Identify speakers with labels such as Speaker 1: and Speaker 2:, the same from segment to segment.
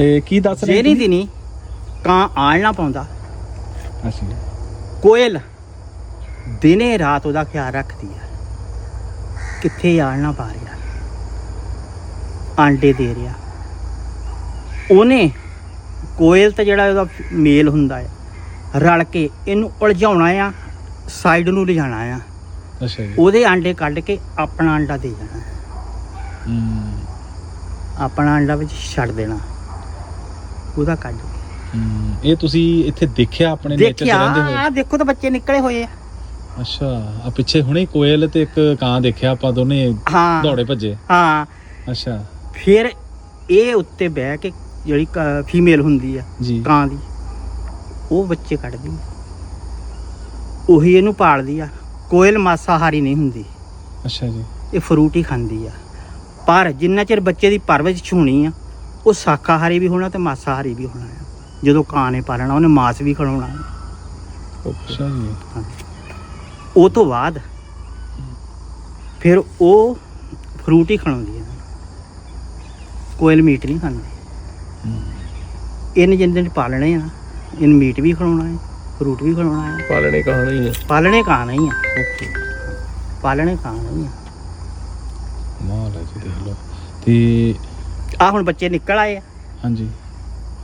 Speaker 1: ਇਹ ਕੀ ਦੱਸ ਰਹੇ
Speaker 2: ਜਿਹੜੀ ਦਿਨੀ ਕਾਂ ਆਲ ਨਾ ਪਾਉਂਦਾ।
Speaker 1: ਜੀ।
Speaker 2: ਕੋਇਲ ਦਿਨੇ ਰਾਤ ਉਹਦਾ ਖਿਆਲ ਰੱਖਦੀ ਆ। ਕਿੱਥੇ ਆਲ ਨਾ ਪਾ ਰਿਹਾ। ਆਂਡੇ ਦੇ ਰਿਹਾ। ਉਹਨੇ ਕੋਇਲ ਤੇ ਜਿਹੜਾ ਉਹਦਾ ਮੇਲ ਹੁੰਦਾ ਹੈ ਰਲ ਕੇ ਇਹਨੂੰ ਉਲਝਾਉਣਾ ਆ ਸਾਈਡ ਨੂੰ ਲਿਜਾਣਾ ਆ।
Speaker 1: ਅੱਛਾ ਜੀ।
Speaker 2: ਉਹਦੇ ਆਂਡੇ ਕੱਢ ਕੇ ਆਪਣਾ ਆਂਡਾ ਦੇ ਜਾਣਾ
Speaker 1: ਹੂੰ।
Speaker 2: ਆਪਣਾ ਆਂਡਾ ਵਿੱਚ ਛੱਡ ਦੇਣਾ। ਉਹਦਾ ਕੱਢ ਕੇ
Speaker 1: ਹੂੰ। ਇਹ ਤੁਸੀਂ ਇੱਥੇ ਦੇਖਿਆ ਆਪਣੇ ਨੇਚਰ ਚ
Speaker 2: ਦੇਖਿਆ
Speaker 1: ਰਹਿੰਦੇ ਹੋਏ?
Speaker 2: ਆ ਦੇਖੋ ਤਾਂ ਬੱਚੇ ਨਿਕਲੇ ਹੋਏ ਆ।
Speaker 1: ਅੱਛਾ ਆ ਪਿੱਛੇ ਹੁਣੇ ਕੋਇਲ ਤੇ ਇੱਕ ਕਾਂ ਦੇਖਿਆ ਆਪਾਂ ਦੋਨੇ
Speaker 2: ਹਾਂ।
Speaker 1: ਦੌੜੇ ਭੱਜੇ।
Speaker 2: ਹਾਂ।
Speaker 1: ਅੱਛਾ।
Speaker 2: ਫਿਰ ਇਹ ਉੱਤੇ ਬਹਿ ਕੇ ਜਿਹੜੀ ਫੀਮੇਲ ਹੁੰਦੀ ਆ
Speaker 1: ਜੀ।
Speaker 2: ਕਾਂ ਦੀ ਉਹ ਬੱਚੇ ਕੱਢਦੀ ਆ। ਉਹੀ ਇਹਨੂੰ ਪਾਲਦੀ ਆ। ਕੋਇਲ ਮਾਸਾਹਾਰੀ ਨਹੀਂ ਹੁੰਦੀ।
Speaker 1: ਅੱਛਾ ਜੀ।
Speaker 2: ਇਹ ਫਰੂਟ ਹੀ ਖਾਂਦੀ ਆ। ਪਰ ਜਿੰਨਾ ਚਿਰ ਬੱਚੇ ਦੀ ਪਰਵਰਿਸ਼ ਹੋਣੀ ਆ ਉਹ ਸ਼ਾਕਾਹਾਰੀ ਵੀ ਹੋਣਾ ਤੇ ਮਾਸਾਹਾਰੀ ਵੀ ਹੋਣਾ ਆ। ਜਦੋਂ ਕਾਂ ਨੇ ਪਾਲਣਾ ਉਹਨੇ ਮਾਸ ਵੀ।
Speaker 1: ਅੱਛਾ ਜੀ।
Speaker 2: ਉਹ ਤੋਂ ਬਾਅਦ ਫਿਰ ਉਹ ਫਰੂਟ ਹੀ ਖਣਾਉਂਦੀ ਆ। ਕੋਇਲ ਮੀਟ ਨਹੀਂ ਖਾਂਦੀ।
Speaker 1: ਹੂੰ।
Speaker 2: ਇਹਨੇ ਜਿੰਨੇ ਦਿਨ ਪਾਲਣੇ ਆ ਇਹਨ ਮੀਟ ਵੀ ਖਵਾਉਣਾ ਹੈ ਫਰੂਟ ਵੀ ਖਵਾਉਣਾ ਹੈ
Speaker 3: ਪਾਲਣੇ ਕਹਾਣਾ ਹੀ ਹੈ
Speaker 2: ਪਾਲਣੇ ਕਾਂ ਨਹੀਂ ਆ। ਪਾਲਣੇ ਕਾਂ ਨਹੀਂ ਆ।
Speaker 1: ਮਾਲ ਹੈ ਜੀ ਦੇਖ ਲਓ। ਤੇ
Speaker 2: ਆ ਹੁਣ ਬੱਚੇ ਨਿਕਲ ਆਏ ਆ।
Speaker 1: ਹਾਂਜੀ।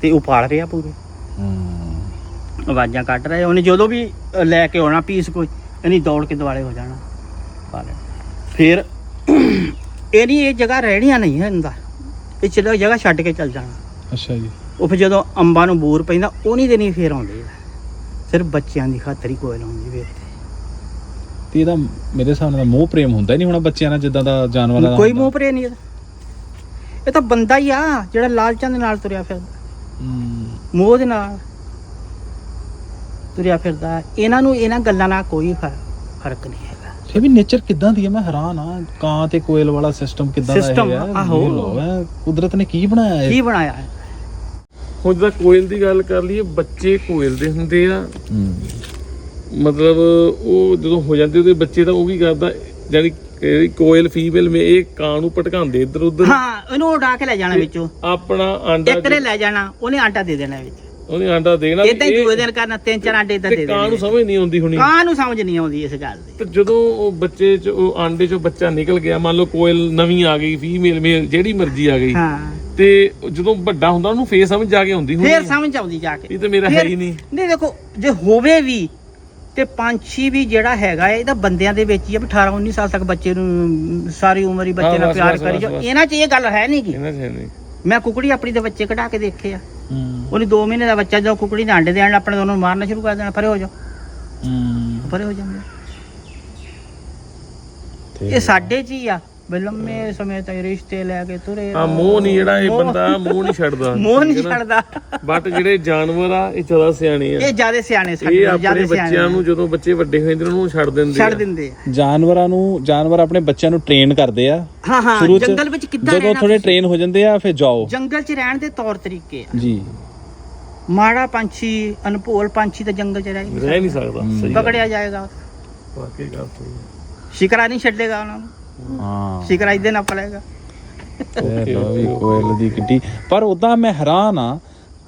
Speaker 2: ਤੇ ਉਹ ਪਾਲ ਰਿਹਾ ਪੂਰੇ।
Speaker 1: ਹੂੰ।
Speaker 2: ਆਵਾਜ਼ਾਂ ਕੱਢ ਰਹੇ ਉਹਨੇ ਜਦੋਂ ਵੀ ਅ, ਲੈ ਕੇ ਆਉਣਾ ਪੀਸ ਕੋਈ ਇਹਨੀ ਦੌੜ ਕੇ ਦੁਆਲੇ ਹੋ ਜਾਣਾ। ਪਾਲਣ ਫਿਰ ਇਹਨੀ ਇਹ ਜਗ੍ਹਾ ਰਹਿਣੀਆਂ ਨਹੀਂ ਹੈ ਇਹਦਾ। ਇਹ ਚਲੋ ਜਗ੍ਹਾ ਛੱਡ ਕੇ ਚੱਲ ਜਾਣਾ।
Speaker 1: ਅੱਛਾ ਜੀ।
Speaker 2: ਉਹ ਫਿਰ ਜਦੋਂ ਅੰਬਾਂ ਨੂੰ ਬੂਰ ਪੈਂਦਾ ਉਹਨੀ ਦੇ ਨਹੀਂ ਫੇਰ ਆਉਂਦੇ। ਸਿਰਫ ਬੱਚਿਆਂ ਦੀ ਖਾਤਰ ਹੀ ਕੋਇਲ ਆਉਂਦੀ ਵੇ
Speaker 1: ਤੇ ਇਹਦਾ ਮੇਰੇ ਹਿਸਾਬ ਨਾਲ ਮੋਹ ਪ੍ਰੇਮ ਹੁੰਦਾ ਹੀ ਨਹੀਂ ਹੋਣਾ ਬੱਚਿਆਂ ਨਾਲ ਜਿੱਦਾਂ ਦਾ ਜਾਨਵਰਾਂ ਦਾ
Speaker 2: ਕੋਈ
Speaker 1: ਹੁੰਦਾ।
Speaker 2: ਮੋਹ ਪਰੇ ਨਹੀਂ ਇਹਦਾ। ਇਹ ਤਾਂ ਬੰਦਾ ਹੀ ਆ ਜਿਹੜਾ ਲਾਲਚਾਂ ਦੇ ਨਾਲ ਤੁਰਿਆ ਫਿਰਦਾ।
Speaker 1: ਹੂੰ।
Speaker 2: ਮੋਹ ਦੇ ਨਾਲ ਤੁਰਿਆ ਫਿਰਦਾ। ਇਹਨਾਂ ਨੂੰ ਇਹਨਾਂ ਗੱਲਾਂ ਨਾਲ ਕੋਈ ਫਰ- ਫ਼ਰਕ ਨਹੀਂ ਹੈਗਾ।
Speaker 1: ਇਹ ਵੀ ਨੇਚਰ ਕਿੱਦਾਂ ਦੀ ਹੈ ਮੈਂ ਹੈਰਾਨ ਆ। ਕਾਂ ਤੇ ਕੋਇਲ ਵਾਲਾ ਸਿਸਟਮ ਕਿੱਦਾਂ ਦਾ ਹੈ
Speaker 2: ਆਹੋ।
Speaker 1: ਕੁਦਰਤ ਨੇ ਕੀ ਬਣਾਇਆ
Speaker 2: ਕੀ
Speaker 1: ਇਹ
Speaker 2: ਬਣਾਇਆ ਹੈ?
Speaker 3: ਹੁਣ ਜਦੋਂ ਕੋਇਲ ਦੀ ਗੱਲ ਕਰ ਲਈਏ ਬੱਚੇ ਕੋਇਲ ਦੇ ਹੁੰਦੇ ਆ।
Speaker 1: ਹੂੰ।
Speaker 3: ਮਤਲਬ ਉਹ ਜਦੋਂ ਹੋ ਜਾਂਦੇ ਉਹਦੇ ਬੱਚੇ ਤਾਂ ਉਹ ਵੀ ਕਰਦਾ ਯਾਨੀ ਕਿ ਕੋਇਲ ਫੀਮੇਲ ਮੇ ਇਹ ਕਾਂ ਨੂੰ ਭਟਕਾਉਂਦੇ ਇੱਧਰ ਉੱਧਰ।
Speaker 2: ਹਾਂ ਇਹਨੂੰ ਉਡਾ ਕੇ ਲੈ ਜਾਣਾ ਵਿੱਚੋਂ।
Speaker 3: ਆਪਣਾ ਆਂਡਾ
Speaker 2: ਇੱਕ ਨੇ ਲੈ ਜਾਣਾ ਉਹਨੇ ਆਟਾ ਦੇ ਦੇਣਾ ਵਿੱਚ।
Speaker 3: ਉਹਨੇ ਆਂਡਾ ਦੇਣਾ
Speaker 2: ਇਦਾਂ ਹੀ ਦੂਏ ਦਿਨ ਕਰਨਾ ਤਿੰਨ ਚਾਰ ਆਟੇ ਇਦਾਂ ਦੇ
Speaker 3: ਕਾਂ ਨੂੰ
Speaker 2: ਦੇਣੇ
Speaker 3: ਸਮਝ ਨਹੀਂ ਆਉਂਦੀ ਹੁਣੀ।
Speaker 2: ਕਾਂ ਨੂੰ ਸਮਝ ਨਹੀਂ ਆਉਂਦੀ ਇਸ ਗੱਲ ਦੀ।
Speaker 3: ਤੇ ਜਦੋਂ ਉਹ ਬੱਚੇ ਚ ਉਹ ਆਂਡੇ ਚੋਂ ਬੱਚਾ ਨਿਕਲ ਗਿਆ ਮੰਨ ਲਓ ਕੋਇਲ ਨਵੀਂ ਆ ਗਈ ਫੀਮੇਲ ਮੇਲ ਜਿਹੜੀ ਮਰਜ਼ੀ ਆ ਗਈ
Speaker 2: ਹਾਂ।
Speaker 3: ਤੇ ਜਦੋਂ ਵੱਡਾ ਹੁੰਦਾ ਉਹਨੂੰ ਫੇਰ ਸਮਝ ਜਾ ਕੇ ਆਉਂਦੀ ਹੋਣੀ
Speaker 2: ਫੇਰ। ਸਮਝ ਆਉਂਦੀ ਜਾ ਕੇ।
Speaker 3: ਇਹ ਤਾਂ ਮੇਰਾ ਹੈ ਹੀ ਨਹੀਂ।
Speaker 2: ਨਹੀਂ ਦੇਖੋ ਜੇ ਹੋਵੇ ਵੀ ਤੇ ਪੰਛੀ ਵੀ ਜਿਹੜਾ ਹੈਗਾ ਹੈ, ਇਹ ਤਾਂ ਬੰਦਿਆਂ ਦੇ ਵਿੱਚ ਹੀ ਆ ਵੀ 18 19 ਸਾਲ ਤੱਕ ਬੱਚੇ ਨੂੰ ਸਾਰੀ ਉਮਰ ਹੀ ਬੱਚੇ
Speaker 3: ਹਾਂ,
Speaker 2: ਨਾਲ
Speaker 3: ਬਸ,
Speaker 2: ਪਿਆਰ
Speaker 3: ਬਸ,
Speaker 2: ਕਰੀ
Speaker 3: ਬਸ,
Speaker 2: ਜੋ
Speaker 3: ਬਸ।
Speaker 2: ਇਹਨਾਂ 'ਚ ਇਹ ਗੱਲ ਹੈ ਨਹੀਂ ਗੀ।
Speaker 3: ਇਹਨਾਂ ਨਹੀਂ
Speaker 2: ਮੈਂ ਕੁਕੜੀ ਆਪਣੀ ਦੇ ਬੱਚੇ ਕਢਾ ਕੇ ਦੇਖੇ ਆ।
Speaker 1: ਹੂੰ।
Speaker 2: ਉਹਨੇ 2 ਮਹੀਨੇ ਦਾ ਬੱਚਾ ਜਦੋਂ ਕੁਕੜੀ ਦੇ ਆਂਡੇ ਦੇਣ ਆਪਣੇ ਦੋਨੋਂ ਮਾਰਨਾ ਸ਼ੁਰੂ ਕਰ ਦੇਣਾ ਪਰੇ ਹੋ ਜਾ
Speaker 1: ਹੂੰ।
Speaker 2: ਪਰੇ ਹੋ ਜਾਂਦੇ ਇਹ ਸਾਡੇ 'ਚ ਹੀ ਆ। ਲੰਮੇ ਸਮੇਂ ਤੱਕ ਰਿਸ਼ਤੇ ਲੈ ਕੇ ਤੁਰੇ
Speaker 3: ਆ ਮੋਹ ਨਹੀਂ ਜਿਹੜਾ ਇਹ ਬੰਦਾ ਮੋਹ ਨਹੀਂ ਛੱਡਦਾ।
Speaker 2: ਮੋਹ ਨਹੀਂ ਛੱਡਦਾ।
Speaker 3: ਬਟ ਜਿਹੜੇ ਜਾਨਵਰ ਆ ਇਹ ਜ਼ਿਆਦਾ ਸਿਆਣੇ ਆ।
Speaker 2: ਇਹ ਜਿਆਦੇ ਸਿਆਣੇ ਸਾਡੇ
Speaker 3: ਇਹ ਆਪਣੇ ਬੱਚਿਆਂ ਨੂੰ ਜਦੋਂ ਬੱਚੇ ਵੱਡੇ ਹੋ ਜਾਂਦੇ ਨੇ, ਉਹਨੂੰ ਛੱਡ ਦਿੰਦੇ
Speaker 2: ਛੱਡ
Speaker 3: ਆ
Speaker 2: ਦਿੰਦੇ ਆ।
Speaker 1: ਜਾਨਵਰਾਂ ਨੂੰ ਜਾਨਵਰ ਆਪਣੇ ਬੱਚਿਆਂ ਨੂੰ ਟ੍ਰੇਨ ਕਰਦੇ ਆ।
Speaker 2: ਹਾਂ ਹਾਂ
Speaker 1: ਸ਼ੁਰੂ ਚ
Speaker 2: ਜੰਗਲ ਵਿੱਚ ਕਿੱਦਾਂ
Speaker 1: ਜਦੋਂ
Speaker 2: ਰਹਿਣਾ
Speaker 1: ਥੋੜੇ
Speaker 2: ਤੁਸੀਂ?
Speaker 1: ਟ੍ਰੇਨ ਹੋ ਜਾਂਦੇ ਆ ਫਿਰ ਜਾਓ।
Speaker 2: ਜੰਗਲ 'ਚ ਰਹਿਣ ਦੇ ਤੌਰ ਤਰੀਕੇ ਆ।
Speaker 1: ਜੀ।
Speaker 2: ਮਾੜਾ ਪੰਛੀ ਅਨਭੋਲ ਪੰਛੀ ਤਾਂ ਜੰਗਲ 'ਚ ਰਹਿ ਨਹੀਂ
Speaker 3: ਰਹਿ ਨਹੀਂ ਸਕਦਾ।
Speaker 2: ਪਕੜਿਆ ਜਾਏਗਾ।
Speaker 3: ਵਾਕਈ ਗੱਲ ਸਹੀ ਹੈ।
Speaker 2: ਸ਼ਿਕਰਾ ਨਹੀਂ ਛੱਡੇਗਾ ਉਹਨਾਂ ਨੂੰ।
Speaker 1: ਹਾਂ।
Speaker 2: ਸ਼ਿਕਰਾ ਇਹਦੇ ਨਾਲ ਪੜੇਗਾ
Speaker 1: ਇਹ ਲਓ ਵੀ ਕੋਇਲ ਦੀ ਕਿੱਡੀ। ਪਰ ਉਦਾਂ ਮੈਂ ਹੈਰਾਨ ਆ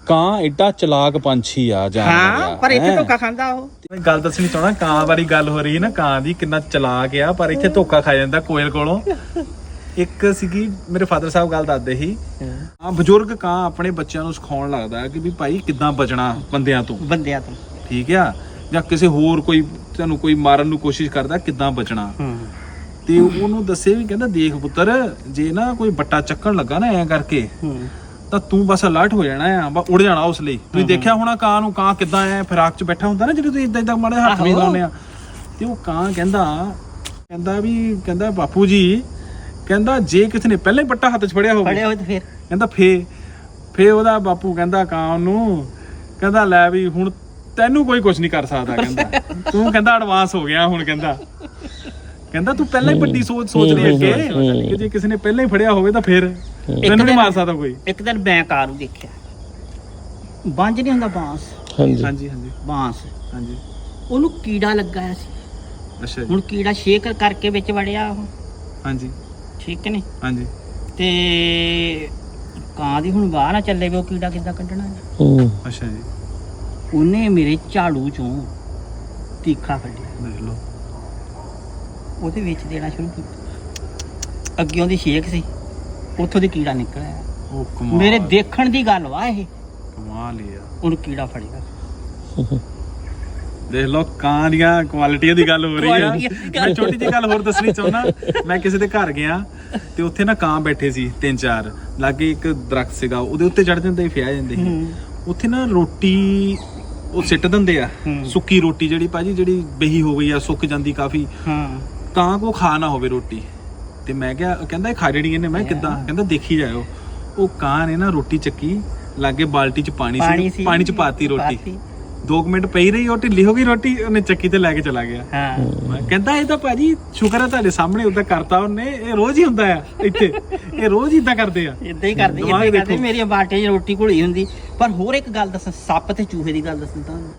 Speaker 1: ਕਾਂ ਐਡਾ ਚਲਾਕ ਪੰਛੀ ਆ ਜਾਨਵਰ
Speaker 2: ਹਾਂ
Speaker 1: ਆ,
Speaker 2: ਪਰ ਇੱਥੇ
Speaker 1: ਹੈਂ।
Speaker 2: ਧੋਖਾ ਖਾਂਦਾ ਉਹ।
Speaker 1: ਗੱਲ ਦੱਸਣੀ ਚਾਹਣਾ ਕਾਂ ਬਾਰੇ ਗੱਲ ਹੋ ਰਹੀ ਹੈ ਨਾ ਕਾਂ ਦੀ ਕਿੰਨਾ ਚਲਾਕ ਆ ਪਰ ਇੱਥੇ ਧੋਖਾ ਖਾ ਜਾਂਦਾ ਕੋਇਲ ਕੋਲੋਂ। ਇੱਕ ਸੀਗੀ ਮੇਰੇ ਫਾਦਰ ਸਾਹਿਬ ਗੱਲ ਦੱਸਦੇ ਸੀ। ਆ ਬਜ਼ੁਰਗ ਕਾਂ ਆਪਣੇ ਬੱਚਿਆਂ ਨੂੰ ਸਿਖਾਉਣ ਲੱਗਦਾ ਕਿ ਵੀ ਭਾਈ ਕਿੱਦਾਂ ਬਚਣਾ ਬੰਦਿਆਂ ਤੋਂ।
Speaker 2: ਬੰਦਿਆਂ ਤੋਂ।
Speaker 1: ਠੀਕ ਆ? ਜਾਂ ਕਿਸੇ ਹੋਰ ਕੋਈ ਤੁਹਾਨੂੰ ਕੋਈ ਮਾਰਨ ਨੂੰ ਕੋਸ਼ਿਸ਼ ਕਰਦਾ ਕਿੱਦਾਂ ਬਚਣਾ।
Speaker 2: ਹੂੰ।
Speaker 1: ਤੇ ਉਹਨੂੰ ਦੱਸੇ ਵੀ ਕਹਿੰਦਾ ਦੇਖ ਪੁੱਤਰ ਜੇ ਨਾ ਕੋਈ ਬੱਟਾ ਚੱਕਣ ਲੱਗਾ ਨਾ ਐਂ ਕਰਕੇ ਤਾਂ ਤੂੰ ਬਸ ਅਲਰਟ ਹੋ ਜਾਣਾ ਆ ਬਸ ਉੜ ਜਾਣਾ ਉਸ ਲਈ। ਤੁਸੀਂ ਦੇਖਿਆ ਹੋਣਾ ਕਾਂ ਨੂੰ ਕਾਂ ਕਿੱਦਾਂ ਐ ਫਿਰਾਕ 'ਚ ਬੈਠਾ ਹੁੰਦਾ ਨਾ ਜਦੋਂ ਤੁਸੀਂ ਇਦਾਂ ਇਦਾਂ ਮਾੜੇ ਹੱਥ ਵੀ। ਲਾਉਂਦੇ ਆ। ਤੇ ਉਹ ਕਾਂ ਕਹਿੰਦਾ ਕਹਿੰਦਾ ਵੀ ਕਹਿੰਦਾ ਬਾਪੂ ਜੀ ਕਹਿੰਦਾ ਜੇ ਕਿਸੇ ਨੇ ਪਹਿਲਾਂ ਹੀ ਬੱਟਾ ਹੱਥ 'ਚ ਫੜਿਆ ਹੋਵੇ
Speaker 2: ਫੜਿਆ ਹੋਏ ਤੇ ਫਿਰ।
Speaker 1: ਕਹਿੰਦਾ ਫੇ ਫੇ ਉਹਦਾ ਬਾਪੂ ਕਹਿੰਦਾ ਕਾਂ ਨੂੰ ਕਹਿੰਦਾ ਲੈ ਵੀ ਹੁਣ ਤੈਨੂੰ ਕੋਈ ਕੁਝ ਨਹੀਂ ਕਰ ਸਕਦਾ ਕਹਿੰਦਾ। ਤੂੰ ਕਹਿੰਦਾ ਐਡਵਾਂਸ ਹੋ ਗਿਆ ਹੁਣ ਕਹਿੰਦਾ। ਕਹਿੰਦਾ ਤੂੰ ਪਹਿਲਾਂ ਹੀ ਵੱਡੀ ਸੋਚ ਸੋਚ ਲਈ ਅੱਗੇ। ਕਿ ਜੇ ਕਿਸੇ ਨੇ ਪਹਿਲਾਂ ਹੀ ਫੜਿਆ ਹੋਵੇ ਤਾਂ ਫਿਰ ਤੈਨੂੰ ਨਹੀਂ
Speaker 2: ਦਿਨ-
Speaker 1: ਮਾਰ ਸਕਦਾ ਕੋਈ।
Speaker 2: ਇੱਕ ਦਿਨ ਮੈਂ ਕਾਰੂ ਦੇਖਿਆ। ਬੰਜ ਨਹੀਂ ਹੁੰਦਾ ਬਾਂਸ।
Speaker 3: ਹਾਂਜੀ।
Speaker 1: ਹਾਂਜੀ ਹਾਂਜੀ।
Speaker 2: ਬਾਂਸ।
Speaker 1: ਹਾਂਜੀ।
Speaker 2: ਉਹਨੂੰ ਕੀੜਾ ਲੱਗਾ ਹੋਇਆ ਸੀ।
Speaker 1: ਅੱਛਾ ਜੀ।
Speaker 2: ਹੁਣ ਕੀੜਾ ਸ਼ੇਕ ਕਰਕੇ ਵਿੱਚ ਵੜਿਆ ਉਹ।
Speaker 1: ਹਾਂਜੀ।
Speaker 2: ਠੀਕ ਨਹੀਂ?
Speaker 1: ਹਾਂਜੀ।
Speaker 2: ਤੇ ਕਾਂ ਦੀ ਹੁਣ ਬਾਹਰ ਨਾ ਚੱਲੇ ਵੀ ਉਹ ਕੀੜਾ ਕਿੱਦਾਂ ਕੱਢਣਾ ਹੈ?
Speaker 3: ਹੂੰ।
Speaker 1: ਅੱਛਾ ਜੀ।
Speaker 2: ਉਹਨੇ ਮੇਰੇ ਝਾੜੂ ਚੋਂ ਤੀਖਾ ਕੱਢਿਆ।
Speaker 1: ਦੇਖ ਲਓ।
Speaker 2: ਉਹਦੇ ਵਿੱਚ ਦੇਣਾ ਸ਼ੁਰੂ ਕੀਤਾ। ਅੱਗਿਓਂ ਦੀ ਛੇਕ ਸੀ ਉੱਥੋਂ ਦੀ ਕੀੜਾ ਨਿਕਲਿਆ।
Speaker 1: ਉਹ ਕਮਾਲ।
Speaker 2: ਮੇਰੇ ਦੇਖਣ ਦੀ ਗੱਲ ਵਾ ਇਹ।
Speaker 1: ਕਮਾਲ ਹੀ ਆ।
Speaker 2: ਉਹਨੂੰ ਕੀੜਾ ਫੜੇਗਾ
Speaker 1: ਦੇਖ ਲਓ ਕਾਂ ਦੀਆਂ ਕੁਆਲਿਟੀਆਂ ਦੀ ਗੱਲ ਹੋ ਰਹੀ ਆ। ਮੈਂ ਛੋਟੀ ਜਿਹੀ ਗੱਲ ਹੋਰ ਦੱਸਣੀ ਚਾਹੁੰਦਾ। ਮੈਂ ਕਿਸੇ ਦੇ ਘਰ ਗਿਆ ਤੇ ਉੱਥੇ ਨਾ ਕਾਂ ਬੈਠੇ ਸੀ ਤਿੰਨ ਚਾਰ। ਲਾਗੇ ਇੱਕ ਦਰਖਤ ਸੀਗਾ ਉਹਦੇ ਉੱਤੇ ਚੜ ਜਾਂਦੇ ਫਿਆ ਜਾਂਦੇ ਸੀ। ਉੱਥੇ ਨਾ ਰੋਟੀ ਉਹ ਸਿੱਟ ਦਿੰਦੇ ਆ। ਸੁੱਕੀ ਰੋਟੀ ਜਿਹੜੀ ਭਾਜੀ ਜਿਹੜੀ ਬਹੀ ਹੋ ਗਈ ਆ ਸੁੱਕ ਜਾਂਦੀ ਕਾਫੀ।
Speaker 2: ਹਾਂ।
Speaker 1: ਕਾਂ ਕੋ ਖਾ ਨਾ ਹੋਵੇ ਰੋਟੀ। ਤੇ ਮੈਂ ਕਿਹਾ ਕਹਿੰਦਾ ਇਹ ਖਾ ਜਣੀ ਇਹਨੇ ਮੈਂ ਕਿੱਦਾਂ? ਕਹਿੰਦਾ ਦੇਖੀ ਜਾਇਓ। ਉਹ ਕਾਂ ਨੇ ਨਾ ਰੋਟੀ ਚੱਕੀ ਲਾਗੇ ਬਾਲਟੀ ਚ ਪਾਣੀ ਸੀ ਪਾਣੀ ਚ ਪਾਤੀ ਰੋਟੀ।
Speaker 2: ਪਾਤੀ।
Speaker 1: 2 ਮਿੰਟ ਪਈ ਰਹੀ ਉਹ ਢਿੱਲੀ ਹੋ ਗਈ ਰੋਟੀ ਉਹਨੇ ਚੱਕੀ ਤੇ ਲੈ ਕੇ ਚਲਾ ਗਿਆ।
Speaker 2: ਹਾਂ।
Speaker 1: ਕਹਿੰਦਾ ਇਹ ਤਾਂ ਭਾਜੀ ਸ਼ੁਕਰ ਹੈ ਤੁਹਾਡੇ ਸਾਹਮਣੇ ਉਦਾਂ ਕਰਤਾ ਉਹਨੇ ਇਹ ਰੋਜ਼ ਹੀ ਹੁੰਦਾ ਆ ਇੱਥੇ। ਇਹ ਰੋਜ਼ ਹੀ ਇਦਾਂ ਕਰਦੇ ਆ।
Speaker 2: ਇਦਾਂ ਹੀ ਕਰਦੇ ਇਦਾਂ ਕਰਦੇ। ਮੇਰੀਆਂ ਬਾਟੇ 'ਚ ਰੋਟੀ ਘੁਲੀ ਹੁੰਦੀ। ਪਰ ਹੋਰ ਇੱਕ ਗੱਲ ਦੱਸਾਂ ਸੱਪ ਤੇ ਚੂਹੇ ਦੀ ਗੱਲ ਦੱਸਾਂ ਤੁਹਾਨੂੰ।